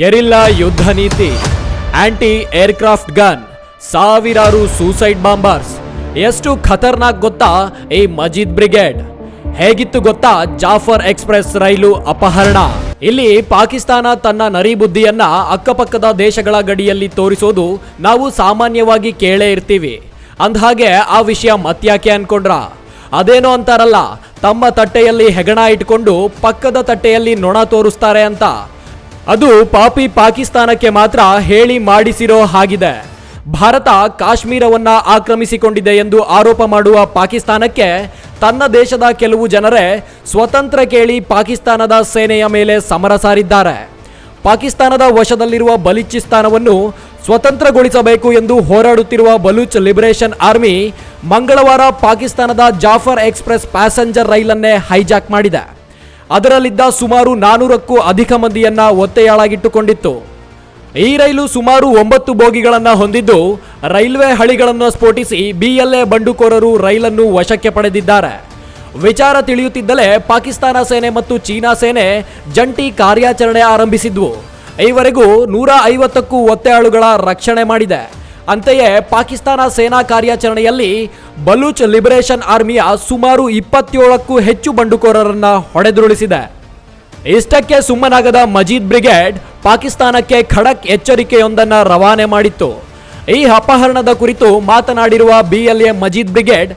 Guerrilla ಯುದ್ಧ ನೀತಿ anti aircraft gun ಸಾವಿರಾರು ಸೂಸೈಡ್ ಬಾಂಬರ್ಸ್ ಎಷ್ಟು ಖತರ್ನಾಕ್ ಗೊತ್ತಾ ಈ ಮಜೀದ್ ಬ್ರಿಗೇಡ್? ಹೇಗಿತ್ತು ಗೊತ್ತಾ ಜಾಫರ್ ಎಕ್ಸ್ಪ್ರೆಸ್ ರೈಲು ಅಪಹರಣ? ಇಲ್ಲಿ ಪಾಕಿಸ್ತಾನ ತನ್ನ ನರಿ ಬುದ್ಧಿಯನ್ನ ಅಕ್ಕಪಕ್ಕದ ದೇಶಗಳ ಗಡಿಯಲ್ಲಿ ತೋರಿಸೋದು ನಾವು ಸಾಮಾನ್ಯವಾಗಿ ಕೇಳೇ ಇರ್ತೀವಿ. ಅಂದಹಾಗೆ ಆ ವಿಷಯ ಮತ್ಯಾಕೆ ಅನ್ಕೊಂಡ್ರ? ಅದೇನೋ ಅಂತಾರಲ್ಲ, ತಮ್ಮ ತಟ್ಟೆಯಲ್ಲಿ ಹೆಗಣ ಇಟ್ಕೊಂಡು ಪಕ್ಕದ ತಟ್ಟೆಯಲ್ಲಿ ನೊಣ ತೋರಿಸ್ತಾರೆ ಅಂತ. ಅದು ಪಾಪಿ ಪಾಕಿಸ್ತಾನಕ್ಕೆ ಮಾತ್ರ ಹೇಳಿ ಮಾಡಿಸಿರೋ ಹಾಗಿದೆ. ಭಾರತ ಕಾಶ್ಮೀರವನ್ನ ಆಕ್ರಮಿಸಿಕೊಂಡಿದೆ ಎಂದು ಆರೋಪ ಮಾಡುವ ಪಾಕಿಸ್ತಾನಕ್ಕೆ ತನ್ನ ದೇಶದ ಕೆಲವು ಜನರೇ ಸ್ವತಂತ್ರ ಕೇಳಿ ಪಾಕಿಸ್ತಾನದ ಸೇನೆಯ ಮೇಲೆ ಸಮರ ಸಾರಿದ್ದಾರೆ. ಪಾಕಿಸ್ತಾನದ ವಶದಲ್ಲಿರುವ ಬಲಿಚಿಸ್ತಾನವನ್ನು ಸ್ವತಂತ್ರಗೊಳಿಸಬೇಕು ಎಂದು ಹೋರಾಡುತ್ತಿರುವ ಬಲೂಚ್ ಲಿಬರೇಷನ್ ಆರ್ಮಿ ಮಂಗಳವಾರ ಪಾಕಿಸ್ತಾನದ ಜಾಫರ್ ಎಕ್ಸ್ಪ್ರೆಸ್ ಪ್ಯಾಸೆಂಜರ್ ರೈಲನ್ನೇ ಹೈಜಾಕ್ ಮಾಡಿದೆ. ಅದರಲ್ಲಿದ್ದ ಸುಮಾರು ನಾನೂರಕ್ಕೂ ಅಧಿಕ ಮಂದಿಯನ್ನ ಒತ್ತೆಯಾಳಾಗಿಟ್ಟುಕೊಂಡಿತ್ತು. ಈ ರೈಲು ಸುಮಾರು ಒಂಬತ್ತು ಬೋಗಿಗಳನ್ನು ಹೊಂದಿದ್ದು, ರೈಲ್ವೆ ಹಳಿಗಳನ್ನು ಸ್ಫೋಟಿಸಿ ಬಿಎಲ್ಎ ಬಂಡುಕೋರರು ರೈಲನ್ನು ವಶಕ್ಕೆ ಪಡೆದಿದ್ದಾರೆ. ವಿಚಾರ ತಿಳಿಯುತ್ತಿದ್ದಲೇ ಪಾಕಿಸ್ತಾನ ಸೇನೆ ಮತ್ತು ಚೀನಾ ಸೇನೆ ಜಂಟಿ ಕಾರ್ಯಾಚರಣೆ ಆರಂಭಿಸಿದ್ವು. ಈವರೆಗೂ ನೂರ ಐವತ್ತಕ್ಕೂ ಒತ್ತೆಯಾಳುಗಳ ರಕ್ಷಣೆ ಮಾಡಿದೆ. ಅಂತೆಯೇ ಪಾಕಿಸ್ತಾನ ಸೇನಾ ಕಾರ್ಯಾಚರಣೆಯಲ್ಲಿ ಬಲೂಚ್ ಲಿಬರೇಷನ್ ಆರ್ಮಿಯ ಸುಮಾರು ಇಪ್ಪತ್ತೇಳಕ್ಕೂ ಹೆಚ್ಚು ಬಂಡುಕೋರರನ್ನ ಹೊಡೆದುರುಳಿಸಿದೆ. ಇಷ್ಟಕ್ಕೆ ಸುಮ್ಮನಾಗದ ಮಜೀದ್ ಬ್ರಿಗೇಡ್ ಪಾಕಿಸ್ತಾನಕ್ಕೆ ಖಡಕ್ ಎಚ್ಚರಿಕೆಯೊಂದನ್ನು ರವಾನೆ ಮಾಡಿತ್ತು. ಈ ಅಪಹರಣದ ಕುರಿತು ಮಾತನಾಡಿರುವ ಬಿಎಲ್ಎ ಮಜೀದ್ ಬ್ರಿಗೇಡ್,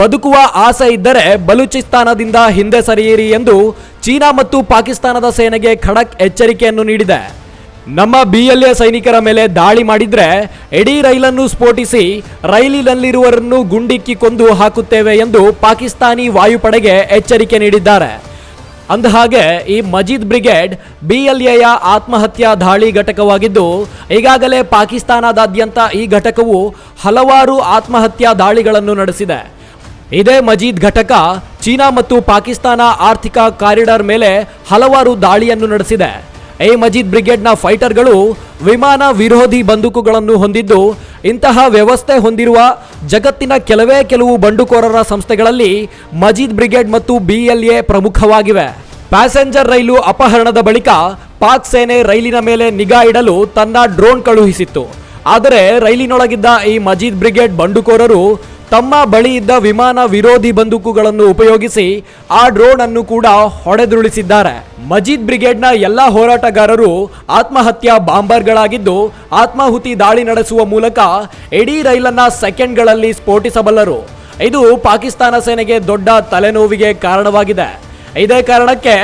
ಬದುಕುವ ಆಸೆ ಇದ್ದರೆ ಬಲೂಚಿಸ್ತಾನದಿಂದ ಹಿಂದೆ ಸರಿಯಿರಿ ಎಂದು ಚೀನಾ ಮತ್ತು ಪಾಕಿಸ್ತಾನದ ಸೇನೆಗೆ ಖಡಕ್ ಎಚ್ಚರಿಕೆಯನ್ನು ನೀಡಿದೆ. ನಮ್ಮ ಬಿ ಎಲ್ ಎ ಸೈನಿಕರ ಮೇಲೆ ದಾಳಿ ಮಾಡಿದ್ರೆ ಇಡೀ ರೈಲನ್ನು ಸ್ಫೋಟಿಸಿ ರೈಲಿನಲ್ಲಿರುವರನ್ನು ಗುಂಡಿಕ್ಕಿ ಕೊಂದು ಹಾಕುತ್ತೇವೆ ಎಂದು ಪಾಕಿಸ್ತಾನಿ ವಾಯುಪಡೆಗೆ ಎಚ್ಚರಿಕೆ ನೀಡಿದ್ದಾರೆ. ಅಂದಹಾಗೆ, ಈ ಮಜೀದ್ ಬ್ರಿಗೇಡ್ ಬಿ ಎಲ್ ಎಯ ಆತ್ಮಹತ್ಯಾ ದಾಳಿ ಘಟಕವಾಗಿದ್ದು, ಈಗಾಗಲೇ ಪಾಕಿಸ್ತಾನದಾದ್ಯಂತ ಈ ಘಟಕವು ಹಲವಾರು ಆತ್ಮಹತ್ಯಾ ದಾಳಿಗಳನ್ನು ನಡೆಸಿದೆ. ಇದೇ ಮಜೀದ್ ಘಟಕ ಚೀನಾ ಮತ್ತು ಪಾಕಿಸ್ತಾನ ಆರ್ಥಿಕ ಕಾರಿಡಾರ್ ಮೇಲೆ ಹಲವಾರು ದಾಳಿಯನ್ನು ನಡೆಸಿದೆ. ಈ ಮಜೀದ್ ಬ್ರಿಗೇಡ್ನ ಫೈಟರ್ಗಳು ವಿಮಾನ ವಿರೋಧಿ ಬಂದೂಕುಗಳನ್ನು ಹೊಂದಿದ್ದು, ಇಂತಹ ವ್ಯವಸ್ಥೆ ಹೊಂದಿರುವ ಜಗತ್ತಿನ ಕೆಲವೇ ಕೆಲವು ಬಂಡುಕೋರರ ಸಂಸ್ಥೆಗಳಲ್ಲಿ ಮಜೀದ್ ಬ್ರಿಗೇಡ್ ಮತ್ತು ಬಿಎಲ್ಎ ಪ್ರಮುಖವಾಗಿವೆ. ಪ್ಯಾಸೆಂಜರ್ ರೈಲು ಅಪಹರಣದ ಬಳಿಕ ಪಾಕ್ ಸೇನೆ ರೈಲಿನ ಮೇಲೆ ನಿಗಾ ಇಡಲು ತನ್ನ ಡ್ರೋನ್ ಕಳುಹಿಸಿತ್ತು. ಆದರೆ ರೈಲಿನೊಳಗಿದ್ದ ಈ ಮಜೀದ್ ಬ್ರಿಗೇಡ್ ಬಂಡುಕೋರರು ತಮ್ಮ ಬಳಿ ಇದ್ದ ವಿಮಾನ ವಿರೋಧಿ ಬಂದೂಕುಗಳನ್ನು ಉಪಯೋಗಿಸಿ ಆ ಡ್ರೋನ್ ಅನ್ನು ಕೂಡ ಹೊಡೆದುರುಳಿಸಿದ್ದಾರೆ. ಮಜೀದ್ ಬ್ರಿಗೇಡ್ನ ಎಲ್ಲ ಹೋರಾಟಗಾರರು ಆತ್ಮಹತ್ಯಾ ಬಾಂಬರ್ಗಳಾಗಿದ್ದು, ಆತ್ಮಾಹುತಿ ದಾಳಿ ನಡೆಸುವ ಮೂಲಕ ಇಡೀ ರೈಲನ್ನ ಸೆಕೆಂಡ್ಗಳಲ್ಲಿ ಸ್ಫೋಟಿಸಬಲ್ಲರು. ಇದು ಪಾಕಿಸ್ತಾನ ಸೇನೆಗೆ ದೊಡ್ಡ ತಲೆನೋವಿಗೆ ಕಾರಣವಾಗಿದೆ. ಇದೇ ಕಾರಣಕ್ಕೆ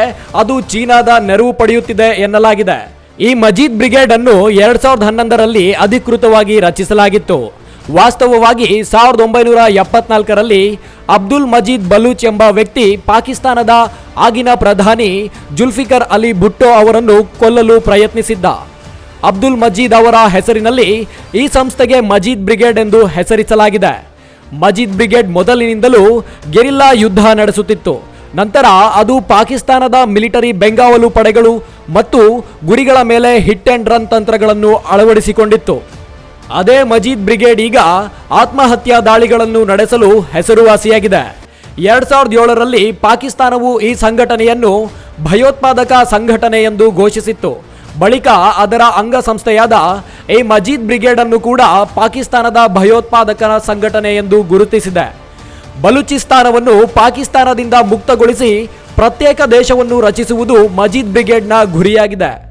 ಅದು ಚೀನಾದ ನೆರವು ಪಡೆಯುತ್ತಿದೆ ಎನ್ನಲಾಗಿದೆ. ಈ ಮಜೀದ್ ಬ್ರಿಗೇಡ್ ಅನ್ನು ಎರಡ್ ಸಾವಿರದ ಹನ್ನೊಂದರಲ್ಲಿ ಅಧಿಕೃತವಾಗಿ ರಚಿಸಲಾಗಿತ್ತು. ವಾಸ್ತವವಾಗಿ ಸಾವಿರದ ಒಂಬೈನೂರ ಎಪ್ಪತ್ನಾಲ್ಕರಲ್ಲಿ ಅಬ್ದುಲ್ ಮಜೀದ್ ಬಲೂಚ್ ಎಂಬ ವ್ಯಕ್ತಿ ಪಾಕಿಸ್ತಾನದ ಆಗಿನ ಪ್ರಧಾನಿ ಜುಲ್ಫಿಕರ್ ಅಲಿ ಭುಟ್ಟೋ ಅವರನ್ನು ಕೊಲ್ಲಲು ಪ್ರಯತ್ನಿಸಿದ್ದ. ಅಬ್ದುಲ್ ಮಜೀದ್ ಅವರ ಹೆಸರಿನಲ್ಲಿ ಈ ಸಂಸ್ಥೆಗೆ ಮಜೀದ್ ಬ್ರಿಗೇಡ್ ಎಂದು ಹೆಸರಿಸಲಾಗಿದೆ. ಮಜೀದ್ ಬ್ರಿಗೇಡ್ ಮೊದಲಿನಿಂದಲೂ ಗೆರಿಲ್ಲಾ ಯುದ್ಧ ನಡೆಸುತ್ತಿತ್ತು. ನಂತರ ಅದು ಪಾಕಿಸ್ತಾನದ ಮಿಲಿಟರಿ ಬೆಂಗಾವಲು ಪಡೆಗಳು ಮತ್ತು ಗುರಿಗಳ ಮೇಲೆ ಹಿಟ್ ಅಂಡ್ ರನ್ ತಂತ್ರಗಳನ್ನು ಅಳವಡಿಸಿಕೊಂಡಿತ್ತು. ಅದೇ ಮಜೀದ್ ಬ್ರಿಗೇಡ್ ಈಗ ಆತ್ಮಹತ್ಯಾ ದಾಳಿಗಳನ್ನು ನಡೆಸಲು ಹೆಸರುವಾಸಿಯಾಗಿದೆ. ಎರಡ್ ಸಾವಿರದ ಏಳರಲ್ಲಿ ಪಾಕಿಸ್ತಾನವು ಈ ಸಂಘಟನೆಯನ್ನು ಭಯೋತ್ಪಾದಕ ಸಂಘಟನೆ ಎಂದು ಘೋಷಿಸಿತ್ತು. ಬಳಿಕ ಅದರ ಅಂಗಸಂಸ್ಥೆಯಾದ ಈ ಮಜೀದ್ ಬ್ರಿಗೇಡ್ ಅನ್ನು ಕೂಡ ಪಾಕಿಸ್ತಾನದ ಭಯೋತ್ಪಾದಕ ಸಂಘಟನೆ ಎಂದು ಗುರುತಿಸಿದೆ. ಬಲೂಚಿಸ್ತಾನವನ್ನು ಪಾಕಿಸ್ತಾನದಿಂದ ಮುಕ್ತಗೊಳಿಸಿ ಪ್ರತ್ಯೇಕ ದೇಶವನ್ನು ರಚಿಸುವುದು ಮಜೀದ್ ಬ್ರಿಗೇಡ್ನ ಗುರಿಯಾಗಿದೆ.